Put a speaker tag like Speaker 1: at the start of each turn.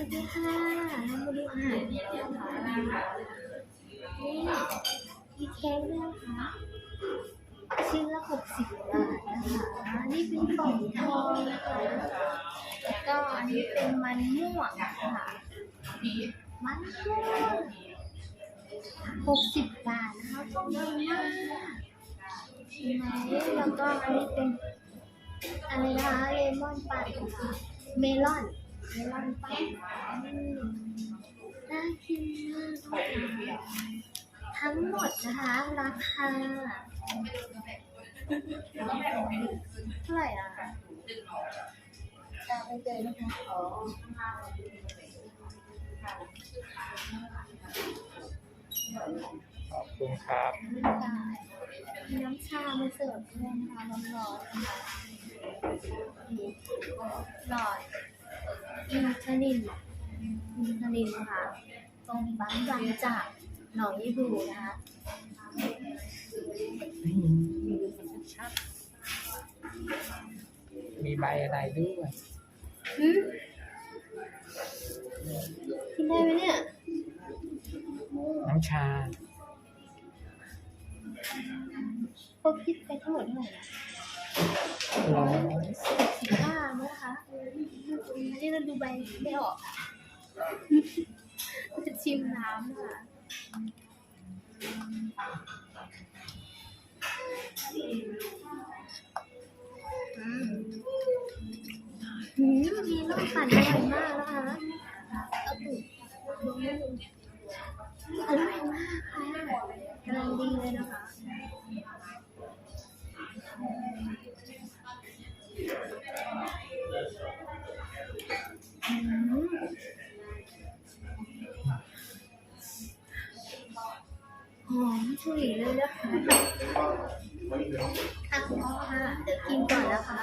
Speaker 1: วัสดีค่ะมาดูอาหารนี่มีเค้กด้วยนะคะชิ้นละหกสิบบาทนะคะ นี่เป็นกล่องทองนะคะแล้วก็อันนี้เป็นมันม่วงค่ะมันม่วงหกสิบบาทนะคะก็ดีมากใช่ไหมแล้วก็อันนี้เป็นอะไรนะคะเลมอนปั่นค่ะเมลอน น่ากินมากทั้งหมดนะคะ ราคาเท่าไหร่อะจำไม่เจอนะคะอ๋อ
Speaker 2: ขอบคุณครับ
Speaker 1: น้ำชามาเสิร์ฟด้วยนะคะร้อนๆนะคะหลอด นทนินอินทนินค่ะตรงปั๊มบางจากหนองยี่บูนะคะ
Speaker 2: มีใบอะไรด้วย
Speaker 1: หืมกินได้ไหมเนี่ย
Speaker 2: น้ำชา
Speaker 1: พวกคิดไปทั้งหมดเท่าไหร่นะ
Speaker 2: ร้อย
Speaker 1: สิบห้านะคะอั นนี้เรไม่ออกค่ะจะชิมน้ำค่ะอืมอืมมีน้ำปั่นอร่อยมากนะคะอร่อยมากค่ะกำลังดีเลยนะคะ หอมฉุยเลยนะคะอะพอค่ะเดี๋ยวกินก่อนนะคะ